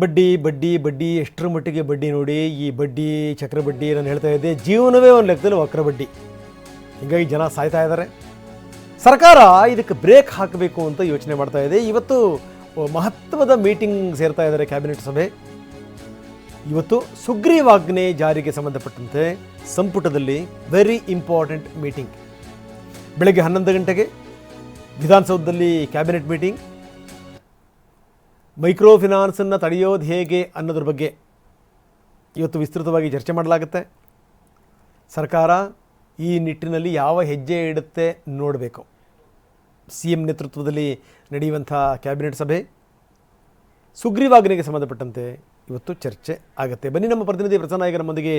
ಬಡ್ಡಿ ಬಡ್ಡಿ ಬಡ್ಡಿ, ಎಷ್ಟರ ಮಟ್ಟಿಗೆ ಬಡ್ಡಿ ನೋಡಿ ಈ ಬಡ್ಡಿ, ಚಕ್ರ ಬಡ್ಡಿ ನಾನು ಹೇಳ್ತಾ ಇದ್ದೆ. ಜೀವನವೇ ಒಂದು ಲೆಕ್ಕದಲ್ಲಿ ವಕ್ರ ಬಡ್ಡಿ. ಹೀಗಾಗಿ ಜನ ಸಾಯ್ತಾ ಇದ್ದಾರೆ ಸರ್ಕಾರ ಇದಕ್ಕೆ ಬ್ರೇಕ್ ಹಾಕಬೇಕು ಅಂತ ಯೋಚನೆ ಮಾಡ್ತಾ ಇದೆ. ಇವತ್ತು ಮಹತ್ವದ ಮೀಟಿಂಗ್ ಸೇರ್ತಾ ಇದ್ದಾರೆ ಕ್ಯಾಬಿನೆಟ್ ಸಭೆ. ಇವತ್ತು ಸುಗ್ರೀವಾಜ್ಞೆ ಜಾರಿಗೆ ಸಂಬಂಧಪಟ್ಟಂತೆ ಸಂಪುಟದಲ್ಲಿ ವೆರಿ ಇಂಪಾರ್ಟೆಂಟ್ ಮೀಟಿಂಗ್ ಬೆಳಗ್ಗೆ ಹನ್ನೊಂದು ಗಂಟೆಗೆ ವಿಧಾನಸೌಧದಲ್ಲಿ ಕ್ಯಾಬಿನೆಟ್ ಮೀಟಿಂಗ್ ಮೈಕ್ರೋ ಫಿನಾನ್ಸನ್ನು ತಡೆಯೋದು ಹೇಗೆ ಅನ್ನೋದ್ರ ಬಗ್ಗೆ ಇವತ್ತು ವಿಸ್ತೃತವಾಗಿ ಚರ್ಚೆ ಮಾಡಲಾಗುತ್ತೆ. ಸರ್ಕಾರ ಈ ನಿಟ್ಟಿನಲ್ಲಿ ಯಾವ ಹೆಜ್ಜೆ ಇಡುತ್ತೆ ನೋಡಬೇಕು. ಸಿ ಎಂ ನೇತೃತ್ವದಲ್ಲಿ ನಡೆಯುವಂಥ ಕ್ಯಾಬಿನೆಟ್ ಸಭೆ ಸುಗ್ರೀವಾಜ್ಞೆಗೆ ಸಂಬಂಧಪಟ್ಟಂತೆ ಇವತ್ತು ಚರ್ಚೆ ಆಗುತ್ತೆ. ಬನ್ನಿ ನಮ್ಮ ಪ್ರತಿನಿಧಿ ಪ್ರಸನ್ನ ಈಗ ನಮ್ಮೊಂದಿಗೆ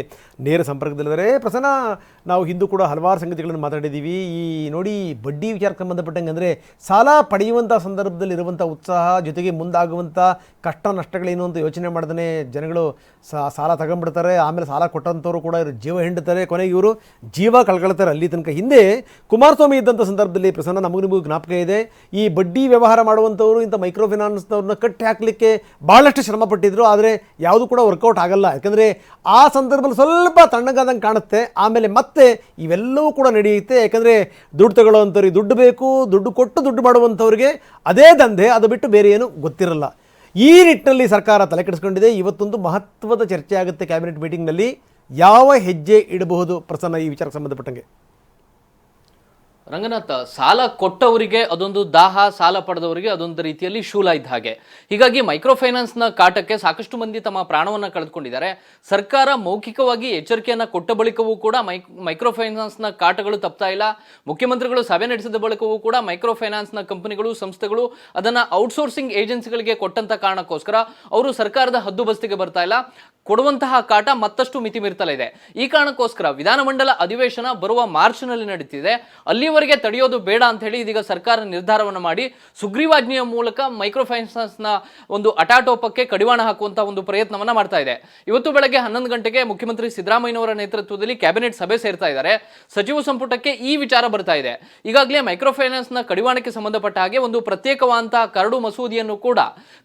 ನೇರ ಸಂಪರ್ಕದಲ್ಲಿದ್ದಾರೆ. ಪ್ರಸನ್ನ, ನಾವು ಹಿಂದೂ ಕೂಡ ಹಲವಾರು ಸಂಗತಿಗಳನ್ನು ಮಾತಾಡಿದ್ದೀವಿ. ಈ ನೋಡಿ ಬಡ್ಡಿ ವಿಚಾರಕ್ಕೆ ಸಂಬಂಧಪಟ್ಟಂಗೆ ಅಂದರೆ ಸಾಲ ಪಡೆಯುವಂಥ ಸಂದರ್ಭದಲ್ಲಿ ಇರುವಂಥ ಉತ್ಸಾಹ, ಜೊತೆಗೆ ಮುಂದಾಗುವಂಥ ಕಷ್ಟ ನಷ್ಟಗಳೇನು ಅಂತ ಯೋಚನೆ ಮಾಡ್ದೇ ಜನಗಳು ಸಾಲ ತಗೊಂಡ್ಬಿಡ್ತಾರೆ. ಆಮೇಲೆ ಸಾಲ ಕೊಟ್ಟಂಥವ್ರು ಕೂಡ ಇವರು ಜೀವ ಹಿಂಡ್ತಾರೆ. ಕೊನೆಗೆ ಇವರು ಜೀವ ಕಳ್ಕೊಳ್ತಾರೆ ಅಲ್ಲಿ ತನಕ. ಹಿಂದೆ ಕುಮಾರಸ್ವಾಮಿ ಇದ್ದಂಥ ಸಂದರ್ಭದಲ್ಲಿ ಪ್ರಸನ್ನ, ನಮಗೂ ನಿಮಗೂ ಜ್ಞಾಪಕ ಇದೆ. ಈ ಬಡ್ಡಿ ವ್ಯವಹಾರ ಮಾಡುವಂಥವರು ಇಂಥ ಮೈಕ್ರೋ ಫಿನಾನ್ಸ್ನವ್ರನ್ನ ಕಟ್ಟಿ ಹಾಕಲಿಕ್ಕೆ ಭಾಳಷ್ಟು ಶ್ರಮ ಪಟ್ಟಿದ್ರು. ಆದರೆ ಯಾವುದು ಕೂಡ ವರ್ಕೌಟ್ ಆಗಲ್ಲ. ಯಾಕಂದರೆ ಆ ಸಂದರ್ಭದಲ್ಲಿ ಸ್ವಲ್ಪ ತಣ್ಣಗಾದಂಗೆ ಕಾಣುತ್ತೆ. ಆಮೇಲೆ ಮತ್ತೆ ಇವೆಲ್ಲವೂ ಕೂಡ ನಡೆಯುತ್ತೆ. ಯಾಕಂದರೆ ದುಡ್ಡು ತಗೊಳ್ಳೋವಂಥವ್ರಿಗೆ ದುಡ್ಡು ಬೇಕು, ದುಡ್ಡು ಕೊಟ್ಟು ದುಡ್ಡು ಮಾಡುವಂಥವ್ರಿಗೆ ಅದೇ ದಂಧೆ. ಅದು ಬಿಟ್ಟು ಬೇರೆ ಏನು ಗೊತ್ತಿರಲ್ಲ. ಈ ನಿಟ್ಟಿನಲ್ಲಿ ಸರ್ಕಾರ ತಲೆ ಕೆಡಿಸ್ಕೊಂಡಿದೆ. ಇವತ್ತೊಂದು ಮಹತ್ವದ ಚರ್ಚೆ ಆಗುತ್ತೆ ಕ್ಯಾಬಿನೆಟ್ ಮೀಟಿಂಗ್ನಲ್ಲಿ. ಯಾವ ಹೆಜ್ಜೆ ಇಡಬಹುದು ಪ್ರಸನ್ನ ಈ ವಿಚಾರಕ್ಕೆ ಸಂಬಂಧಪಟ್ಟಂಗೆ? ರಂಗನಾಥ, ಸಾಲ ಕೊಟ್ಟವರಿಗೆ ಅದೊಂದು ದಾಹ, ಸಾಲ ಪಡೆದವರಿಗೆ ಅದೊಂದು ರೀತಿಯಲ್ಲಿ ಶೂಲ ಇದ್ದ ಹಾಗೆ. ಹೀಗಾಗಿ ಮೈಕ್ರೋ ಫೈನಾನ್ಸ್ನ ಕಾಟಕ್ಕೆ ಸಾಕಷ್ಟು ಮಂದಿ ತಮ್ಮ ಪ್ರಾಣವನ್ನು ಕಳೆದುಕೊಂಡಿದ್ದಾರೆ. ಸರ್ಕಾರ ಮೌಖಿಕವಾಗಿ ಎಚ್ಚರಿಕೆಯನ್ನ ಕೊಟ್ಟ ಬಳಿಕವೂ ಕೂಡ ಮೈ ಮೈಕ್ರೋ ಫೈನಾನ್ಸ್ನ ಕಾಟಗಳು ತಪ್ತಾ ಇಲ್ಲ. ಮುಖ್ಯಮಂತ್ರಿಗಳು ಸಭೆ ನಡೆಸಿದ ಬಳಿಕವೂ ಕೂಡ ಮೈಕ್ರೋ ಫೈನಾನ್ಸ್ನ ಕಂಪನಿಗಳು, ಸಂಸ್ಥೆಗಳು ಅದನ್ನ ಔಟ್ಸೋರ್ಸಿಂಗ್ ಏಜೆನ್ಸಿಗಳಿಗೆ ಕೊಟ್ಟಂತ ಕಾರಣಕ್ಕೋಸ್ಕರ ಅವರು ಸರ್ಕಾರದ ಹದ್ದುಬಸ್ತಿಗೆ ಬರ್ತಾ ಇಲ್ಲ. ಕೊಡುವಂತಹ ಕಾಟ ಮತ್ತಷ್ಟು ಮಿತಿ ಇದೆ ಈ ಕಾರಣಕ್ಕೋಸ್ಕರ ವಿಧಾನಮಂಡಲ ಅಧಿವೇಶನ ಬರುವ ಮಾರ್ಚ್ನಲ್ಲಿ ನಡೀತಿದೆ. ಅಲ್ಲಿವರೆಗೆ ತಡೆಯೋದು ಬೇಡ ಅಂತ ಹೇಳಿ ಇದೀಗ ಸರ್ಕಾರ ನಿರ್ಧಾರವನ್ನು ಮಾಡಿ ಸುಗ್ರೀವಾಜ್ಞೆಯ ಮೂಲಕ ಮೈಕ್ರೋ ಫೈನಾನ್ಸ್ನ ಒಂದು ಅಟಾಟೋಪಕ್ಕೆ ಕಡಿವಾಣ ಹಾಕುವಂತಹ ಒಂದು ಪ್ರಯತ್ನವನ್ನ ಮಾಡ್ತಾ ಇದೆ. ಇವತ್ತು ಬೆಳಗ್ಗೆ ಹನ್ನೊಂದು ಗಂಟೆಗೆ ಮುಖ್ಯಮಂತ್ರಿ ಸಿದ್ದರಾಮಯ್ಯನವರ ನೇತೃತ್ವದಲ್ಲಿ ಕ್ಯಾಬಿನೆಟ್ ಸಭೆ ಸೇರ್ತಾ ಇದ್ದಾರೆ. ಸಚಿವ ಸಂಪುಟಕ್ಕೆ ಈ ವಿಚಾರ ಬರ್ತಾ ಇದೆ. ಈಗಾಗಲೇ ಮೈಕ್ರೋ ಫೈನಾನ್ಸ್ನ ಕಡಿವಾಣಕ್ಕೆ ಸಂಬಂಧಪಟ್ಟ ಹಾಗೆ ಒಂದು ಪ್ರತ್ಯೇಕವಾದಂತಹ ಕರಡು ಮಸೂದೆಯನ್ನು ಕೂಡ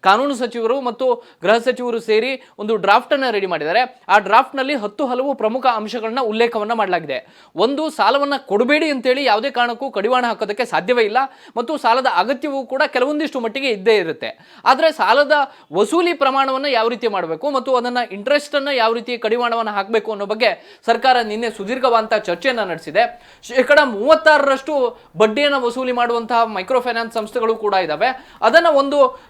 ಕಾನೂನು ಸಚಿವರು ಮತ್ತು ಗೃಹ ಸಚಿವರು ಸೇರಿ ಒಂದು ಡ್ರಾಫ್ಟ್ ಅನ್ನ ರೆಡಿ ಮಾಡಿದ್ದಾರೆ. ಆ ಡ್ರಾಫ್ಟ್ನಲ್ಲಿ ಹತ್ತು ಹಲವು ಪ್ರಮುಖ ಅಂಶಗಳನ್ನ ಉಲ್ಲೇಖವನ್ನ ಮಾಡಲಾಗಿದೆ. ಒಂದು, ಸಾಲವನ್ನ ಕೊಡಬೇಡಿ ಅಂತೇಳಿ ಯಾವುದೇ ಕಾರಣಕ್ಕೂ ಕಡಿವಾಣ ಹಾಕೋದಕ್ಕೆ ಸಾಧ್ಯವೇ ಇಲ್ಲ. ಮತ್ತು ಸಾಲದ ಅಗತ್ಯವೂ ಕೂಡ ಕೆಲವೊಂದಿಷ್ಟು ಮಟ್ಟಿಗೆ ಇದ್ದೇ ಇರುತ್ತೆ. ಆದರೆ ಸಾಲದ ವಸೂಲಿ ಪ್ರಮಾಣವನ್ನ ಯಾವ ರೀತಿ ಮಾಡಬೇಕು ಮತ್ತು ಅದನ್ನ ಇಂಟ್ರೆಸ್ಟ್ ಅನ್ನ ಯಾವ ರೀತಿ ಕಡಿವಾಣವನ್ನ ಹಾಕಬೇಕು ಅನ್ನೋ ಬಗ್ಗೆ ಸರ್ಕಾರ ನಿನ್ನೆ ಸುದೀರ್ಘವಾದ ಚರ್ಚೆಯನ್ನ ನಡೆಸಿದೆ. ಶೇಕಡ ಮೂವತ್ತಾರರಷ್ಟು ಬಡ್ಡಿಯನ್ನು ವಸೂಲಿ ಮಾಡುವಂತಹ ಮೈಕ್ರೋ ಫೈನಾನ್ಸ್ ಸಂಸ್ಥೆಗಳು ಕೂಡ ಇದಾವೆ. ಅದನ್ನ ಒಂದು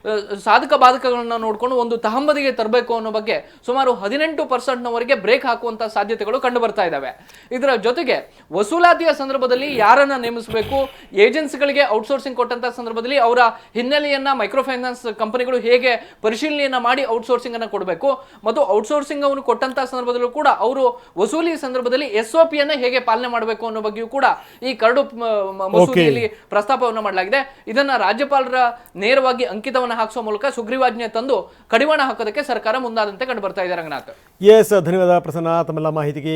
ಸಾಧಕ ಬಾಧಕಗಳನ್ನ ನೋಡಿಕೊಂಡು ಒಂದು ತಹಂಬದಿಗೆ ತರಬೇಕು ಅನ್ನೋ ಬಗ್ಗೆ ಸುಮಾರು ಹದಿನೆಂಟು ಪರ್ಸೆಂಟ್ನವರೆಗೆ ಬ್ರೇಕ್ ಹಾಕುವಂತ ಸಾಧ್ಯತೆಗಳು ಕಂಡು ಬರ್ತಾ ಇದ್ದಾವೆ ಇದರ ಜೊತೆಗೆ ವಸೂಲಾತಿಯ ಸಂದರ್ಭದಲ್ಲಿ ಯಾರನ್ನ ನೇಮಿಸಬೇಕು ಏಜೆನ್ಸಿಗಳಿಗೆ ಔಟ್ಸೋರ್ಸಿಂಗ್ ಕೊಟ್ಟಂತ ಸಂದರ್ಭದಲ್ಲಿ ಅವರ ಹಿನ್ನೆಲೆಯನ್ನ ಮೈಕ್ರೋ ಫೈನಾನ್ಸ್ ಕಂಪನಿಗಳು ಹೇಗೆ ಪರಿಶೀಲನೆಯನ್ನ ಮಾಡಿ ಔಟ್ಸೋರ್ಸಿಂಗ್ ಅನ್ನ ಕೊಡಬೇಕು ಮತ್ತು ಔಟ್ಸೋರ್ಸಿಂಗ್ ಅನ್ನು ಕೊಟ್ಟಂತ ಸಂದರ್ಭದಲ್ಲೂ ಕೂಡ ಅವರು ವಸೂಲಿ ಸಂದರ್ಭದಲ್ಲಿ ಎಸ್ ಒ ಪಿಯನ್ನ ಹೇಗೆ ಪಾಲನೆ ಮಾಡಬೇಕು ಅನ್ನೋ ಬಗ್ಗೆಯೂ ಕೂಡ ಈ ಕರಡು ಮಸೂದೆಯಲ್ಲಿ ಪ್ರಸ್ತಾಪವನ್ನು ಮಾಡಲಾಗಿದೆ. ಇದನ್ನ ರಾಜ್ಯಪಾಲರ ನೇರವಾಗಿ ಅಂಕಿತವನ್ನು ಹಾಕಿಸುವ ಮೂಲಕ ಸುಗ್ರೀವಾಜ್ಞೆ ತಂದು ಕಡಿವಾಣ ಹಾಕೋದಕ್ಕೆ ಸರ್ಕಾರ ಮುಂದಾದಂತೆ ಕಂಡು ಬರ್ತಾ ಇದೆ ರಂಗನಾಥ್. ಎಸ್ ಧನ್ಯವಾದ. ಪ್ರಸನ್ನ ತಮ್ಮೆಲ್ಲ ಮಾಹಿತಿಗೆ